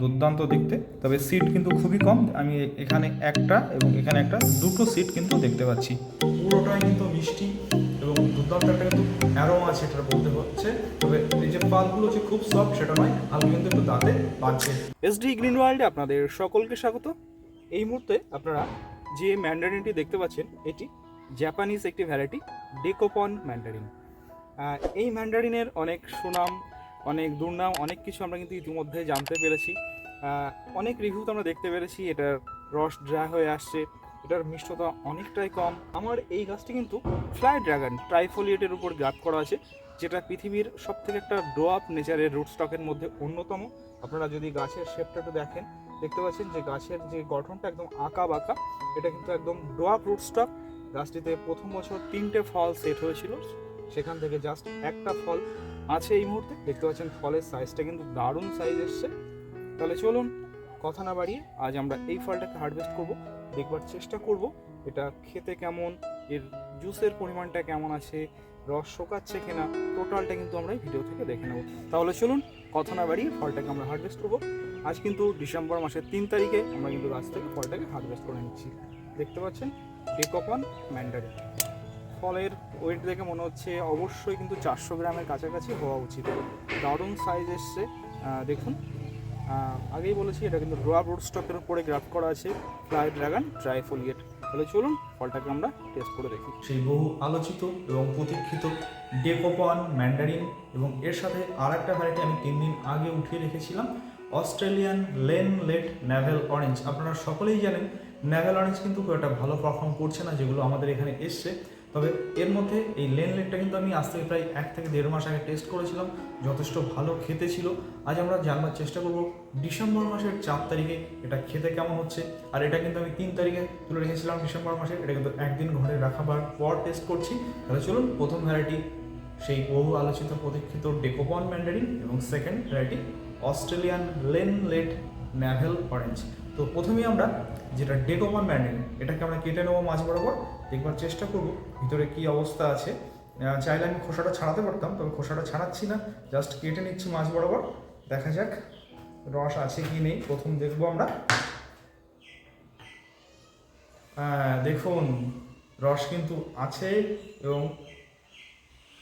দুর্দান্ত দেখতে। তবে সিট কিন্তু খুবই কম। আমি এখানে একটা এবং এখানে একটা দুটো সিট কিন্তু দেখতে পাচ্ছি। পুরোটাই কিন্তু মিষ্টি এবং দুর্দান্ত একটা কিন্তু অ্যারোমা আছে এটা বলতে হচ্ছে। তবে এই যে পালগুলো যে খুব সফট সেটা নয় হালকা কিন্তু একটু দাঁতে বাজছে এসডি গ্রিন ওয়ার্ল্ডে আপনাদের সকলকে স্বাগত। এই মুহূর্তে আপনারা যে ম্যান্ডারিনটি দেখতে পাচ্ছেন এটি জাপানিজ একটি ভ্যারাইটি ডেকোপন ম্যান্ডারিন এই ম্যান্ডারিনের অনেক সুনাম অনেক দুর্নাম, অনেক কিছু আমরা কিন্তু ইতিমধ্যে জানতে পেরেছি। অনেক রিভিউ তো আমরা দেখতে পেরেছি, এটার রস ড্রাই হয়ে আসছে, এটার মিষ্টতা অনেকটাই কম। আমার এই গাছটি কিন্তু ফ্লাই ড্রাগন ট্রাইফোলিয়েটের উপর গাছ করা আছে, যেটা পৃথিবীর সব থেকে একটা ডোয়াপ নেচারের রুট স্টকের মধ্যে অন্যতম। আপনারা যদি গাছের শেপটা একটু দেখেন, দেখতে পাচ্ছেন যে গাছের যে গঠনটা একদম আঁকা বাঁকা, এটা কিন্তু একদম ডোয়াপ রুট স্টক গাছটিতে প্রথম বছর তিনটে ফল সেট হয়েছিল, সেখান থেকে জাস্ট একটা ফল আছে এই মুহূর্তে। দেখতে পাচ্ছেন ফলের সাইজটা কিন্তু দারুণ সাইজ এসছে। তাহলে চলুন কথা না বাড়িয়ে আজ আমরা এই ফলটাকে হারভেস্ট করব, দেখবার চেষ্টা করব এটা খেতে কেমন, এর জুসের পরিমাণটা কেমন আছে, রস শোকাচ্ছে কিনা টোটালটা কিন্তু আমরা এই ভিডিও থেকে দেখে নেব। তাহলে চলুন কথা না বাড়িয়ে ফলটাকে আমরা হারভেস্ট করব। আজ কিন্তু ডিসেম্বর মাসের তিন তারিখে আমরা কিন্তু গাছ থেকে ফলটাকে হারভেস্ট করে নিচ্ছি। দেখতে পাচ্ছেন ডেকোপন ম্যান্ডারিন ফলের ওয়েট দেখে মনে হচ্ছে অবশ্যই কিন্তু চারশো গ্রামের কাছাকাছি হওয়া উচিত। দারুণ সাইজ এসছে। দেখুন। আগেই বলেছি, এটা কিন্তু ড্রোয়া রুট স্টকের উপরে গ্রাফ করা আছে। ফ্লাই ড্রাগন ট্রাইফোলিয়েট তাহলে চলুন ফলটাকে আমরা টেস্ট করে দেখি। সেই বহু আলোচিত এবং প্রতীক্ষিত ডেকোপন ম্যান্ডারিন এবং এর সাথে আর একটা ভ্যারাইটি আমি তিন দিন আগে উঠিয়ে রেখেছিলাম Australian lane late navel orange আপনারা সকলেই জানেন ন্যাভেল অরেঞ্জ কিন্তু খুব একটা ভালো পারফর্ম করছে না, যেগুলো আমাদের এখানে এসছে। তবে এর মধ্যে এই লেন লেটটা কিন্তু আমি আজ থেকে প্রায় এক থেকে দেড় মাস আগে টেস্ট করেছিলাম, যথেষ্ট ভালো খেতে ছিল। আজ আমরা জানবার চেষ্টা করব ডিসেম্বর মাসের চার তারিখে এটা খেতে কেমন হচ্ছে, আর এটা কিন্তু আমি তিন তারিখে তুলে রেখেছিলাম ডিসেম্বর মাসের এটা কিন্তু একদিন ঘরে রাখাবার পর টেস্ট করছি। তাহলে চলুন, প্রথম ভ্যারাইটি সেই বহু আলোচিত প্রতীক্ষিত ডেকোপন ম্যান্ডারিন এবং second variety Australian lane late navel orange তো প্রথমেই আমরা যেটা ডেকোপন ম্যান্ডারিন এটাকে আমরা কেটে নেব মাছ বরাবর। দেখবার চেষ্টা করব, ভিতরে কি অবস্থা আছে। চাইলে আমি খোসাটা ছাড়াতে পারতাম, তবে খোসাটা ছাড়াচ্ছি না। জাস্ট কেটে নিচ্ছি মাছ বরাবর। দেখা যাক রস আছে কি নেই। প্রথম দেখব আমরা। হ্যাঁ দেখুন, রস কিন্তু আছে এবং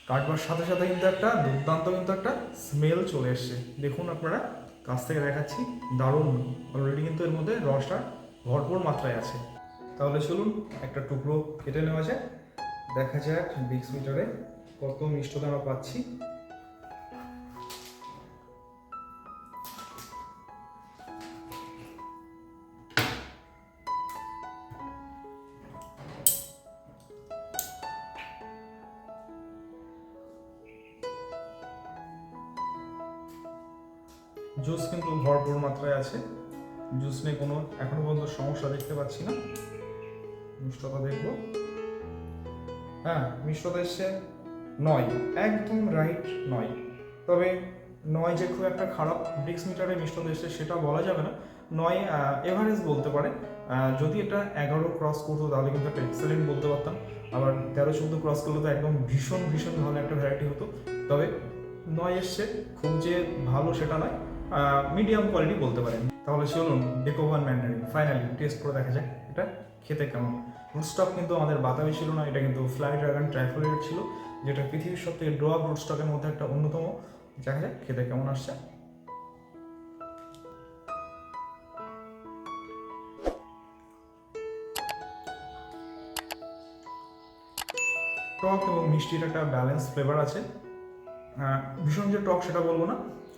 কাটবার সাথে সাথে কিন্তু একটা দুর্দান্ত কিন্তু একটা স্মেল চলে এসছে। দেখুন আপনারা, কাছ থেকে দেখাচ্ছি। দারুণ। অলরেডি কিন্তু এর মধ্যে রসটা ভরপুর মাত্রায় আছে। তাহলে চলুন একটা টুকরো কেটে নেওয়া যাক। দেখা যাক বিক্স মিটারে কত মিষ্টতা আমরা পাচ্ছি। জুস কিন্তু ভরপুর মাত্রায় আছে। জুস নিয়ে কোনো এখনও পর্যন্ত সমস্যা দেখতে পাচ্ছি না। মিষ্টতা দেখব। হ্যাঁ মিষ্টতা এসছে নয়, একদম রাইট নয়। তবে নয় যে খুব একটা খারাপ ডিক্স মিটারে মিষ্টতা এসছে সেটা বলা যাবে না। নয় এভারেজ বলতে পারে। যদি এটা এগারো ক্রস করতো তাহলে কিন্তু একটা এক্সেলেন্ট বলতে পারতাম। আবার তেরো, চোদ্দ ক্রস করলে তো একদম ভীষণ ভীষণ ভালো একটা ভ্যারাইটি হতো। তবে নয় এসছে, খুব যে ভালো সেটা নয়। মিডিয়াম কোয়ালিটি বলতে পারেন। তাহলে চলুন ডেকোভান ম্যান্ডারিন ফাইনালি টেস্ট করে দেখা যাক এটা। খেতে কেমন? রুটস্টক কিন্তু আমাদের বাতাবি ছিল না, এটা কিন্তু ফ্লাই ড্রাগন ট্রাইফোলেট ছিল, যেটা পৃথিবীর সব থেকে ড্রপ রুটস্টকের মধ্যে একটা অন্যতম। দেখা যাক খেতে কেমন আসছে? টক এবং মিষ্টির একটা ব্যালেন্স ফ্লেভার আছে। ভীষণ যে টক সেটা বলব না,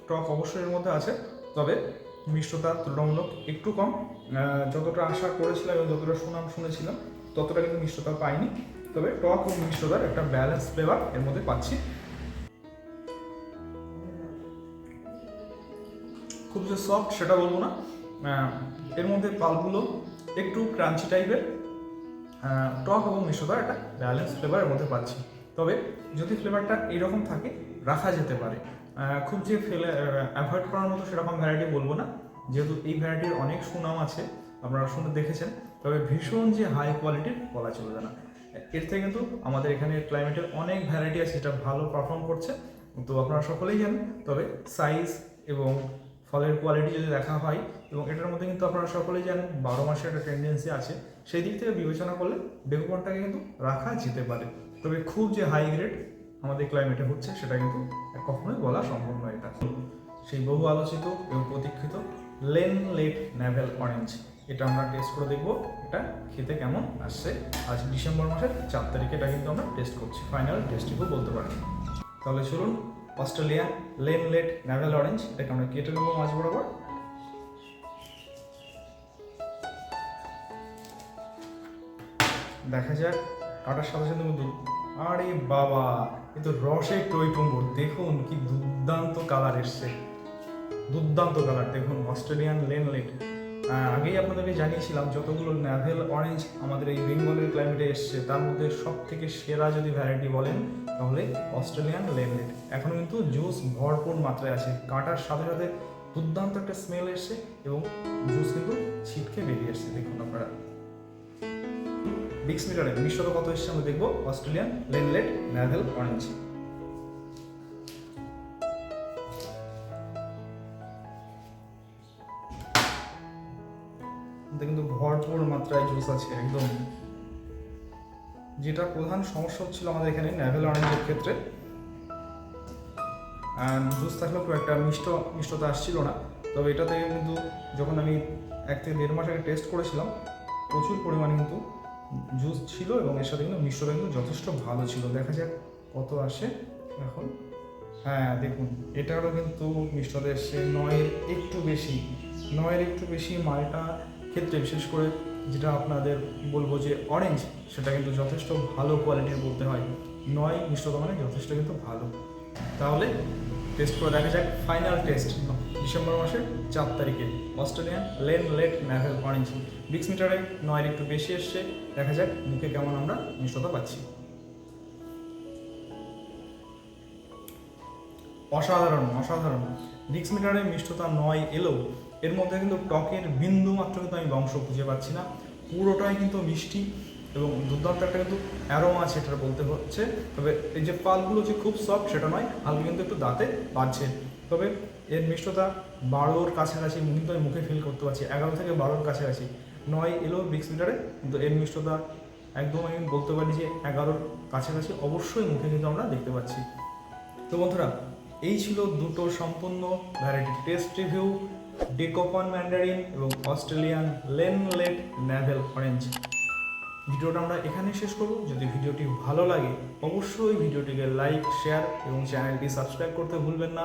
টক অবশ্যই এর মধ্যে আছে, তবে মিষ্টতা তুলনামূলক একটু কম যতটা আশা করেছিলাম এবং যতটা সুনাম শুনেছিলাম, ততটা কিন্তু মিষ্টতা পাইনি। তবে টক এবং মিষ্টতার একটা ব্যালেন্স ফ্লেভার এর মধ্যে পাচ্ছি। খুব যে সফট সেটা বলব না। এর মধ্যে পালগুলো একটু ক্রাঞ্চি টাইপের টক এবং মিষ্টতার একটা ব্যালেন্স ফ্লেভার এর মধ্যে পাচ্ছি। তবে যদি ফ্লেভারটা এইরকম থাকে, রাখা যেতে পারে। খুব যে ফেলে অ্যাভয়েড করার মতো সেরকম ভ্যারাইটি বলব না। যেহেতু এই ভ্যারাইটির অনেক সুনাম আছে, আপনারা শুনে দেখেছেন। তবে ভীষণ যে হাই কোয়ালিটির বলা চলবে না। এর থেকে কিন্তু আমাদের এখানে ক্লাইমেটের অনেক ভ্যারাইটি আছে যেটা ভালো পারফর্ম করছে। তো আপনারা সকলেই জানেন, তবে সাইজ এবং ফলের কোয়ালিটি যদি দেখা হয়, এবং এটার মধ্যে কিন্তু আপনারা সকলেই জানেন, বারো মাসের একটা টেন্ডেন্সি আছে। সেই দিক থেকে বিবেচনা করলে ডেকোপনটাকে কিন্তু রাখা যেতে পারে। তবে খুব যে হাই গ্রেড আমাদের ক্লাইমেটে হচ্ছে, সেটা কিন্তু কখনোই বলা সম্ভব নয় এটা। সেই বহু আলোচিত এবং প্রতীক্ষিত লেন লেট ন্যাভেল অরেঞ্জ এটা আমরা টেস্ট করে দেখব, এটা খেতে কেমন আসছে। আজ ডিসেম্বর মাসের চার তারিখে এটা কিন্তু আমরা টেস্ট করছি ফাইনাল টেস্ট টেস্টিংও বলতে পারি তাহলে চলুন Australia lane late navel orange এটাকে আমরা কেটে নেব মাছ বরাবর। দেখা যাক, কাটার সাথে সাথে আরে বাবা, এ তো রসে টই টুম্বর দেখুন কি দুর্দান্ত কালার এসছে। দুর্দান্ত কালার দেখুন অস্ট্রেলিয়ান লেন লেট আগেই আপনাদেরকে জানিয়েছিলাম, যতগুলো ন্যাভেল অরেঞ্জ আমাদের এই বেঙ্গলের ক্লাইমেটে এসছে, তার মধ্যে সব থেকে সেরা যদি ভ্যারাইটি বলেন, তাহলে অস্ট্রেলিয়ান লেন লেট এখনও কিন্তু জুস ভরপুর মাত্রায় আছে। কাটার সাথে সাথে দুর্দান্ত একটা স্মেল এসছে এবং জুস কিন্তু ছিটকে বেরিয়ে এসছে। দেখুন আপনারা। বিক্স মিটারে মিশ্রতা কত এসছে আমরা দেখব অস্ট্রেলিয়ান লেনলেট ন্যাভেল অরেঞ্জ কিন্তু ভরপুর মাত্রায় জুস আছে, একদম। যেটা প্রধান সমস্যা হচ্ছিল আমাদের এখানে ন্যাভেল অরেঞ্জের ক্ষেত্রে। জুস থাকলেও খুব একটা মিষ্ট, মিষ্টতা আসছিল না। তবে এটা থেকে কিন্তু যখন আমি এক থেকে দেড় মাস আগে টেস্ট করেছিলাম, প্রচুর পরিমাণে কিন্তু জুস ছিল এবং এর সাথে কিন্তু মিষ্টতা কিন্তু যথেষ্ট ভালো ছিল। দেখা যাক কত আসে এখন। হ্যাঁ দেখুন, এটারও কিন্তু মিষ্টতা এসছে নয়ের একটু বেশি, নয়ের একটু বেশি মালটা ক্ষেত্রে, বিশেষ করে যেটা আপনাদের বলব যে অরেঞ্জ সেটা কিন্তু যথেষ্ট ভালো কোয়ালিটির বলতে হয়। নয় মিষ্টতা মানে যথেষ্ট কিন্তু ভালো। তাহলে টেস্ট করে দেখা যাক ফাইনাল টেস্ট ডিসেম্বর মাসের চার তারিখে Australian lane late navel orange brix মিটারে নয়ের একটু বেশি এসছে। দেখা যাক মুখে কেমন আমরা মিষ্টতা পাচ্ছি। অসাধারণ অসাধারণ। ডিক্স মিটারে মিষ্টতা নয় এলেও এর মধ্যে কিন্তু টকের বিন্দু মাত্র কিন্তু আমি বংশ খুঁজে পাচ্ছি না। পুরোটাই কিন্তু মিষ্টি এবং দুর্দান্ত একটা কিন্তু অ্যারোমা এটা বলতে হচ্ছে। তবে এই যে পালগুলো যে খুব সফট সেটা নয়, হালকা কিন্তু একটু দাঁতে বাজছে তবে এর মিষ্টতা বারোর কাছাকাছি কিন্তু আমি মুখে ফিল করতে পারছি। এগারো থেকে বারোর কাছাকাছি। নয় এলো বিক্স মিটারে কিন্তু এর মিষ্টতা একদম আমি বলতে পারি যে এগারোর কাছাকাছি অবশ্যই মুখে কিন্তু আমরা দেখতে পাচ্ছি। তো বন্ধুরা, এই ছিল দুটো সম্পূর্ণ variety test review Dekopon mandarin এবং Australian lane late navel orange ভিডিওটা আমরা এখানেই শেষ করব। যদি ভিডিওটি ভালো লাগে, অবশ্যই ভিডিওটিকে লাইক শেয়ার এবং চ্যানেলটি সাবস্ক্রাইব করতে ভুলবেন না।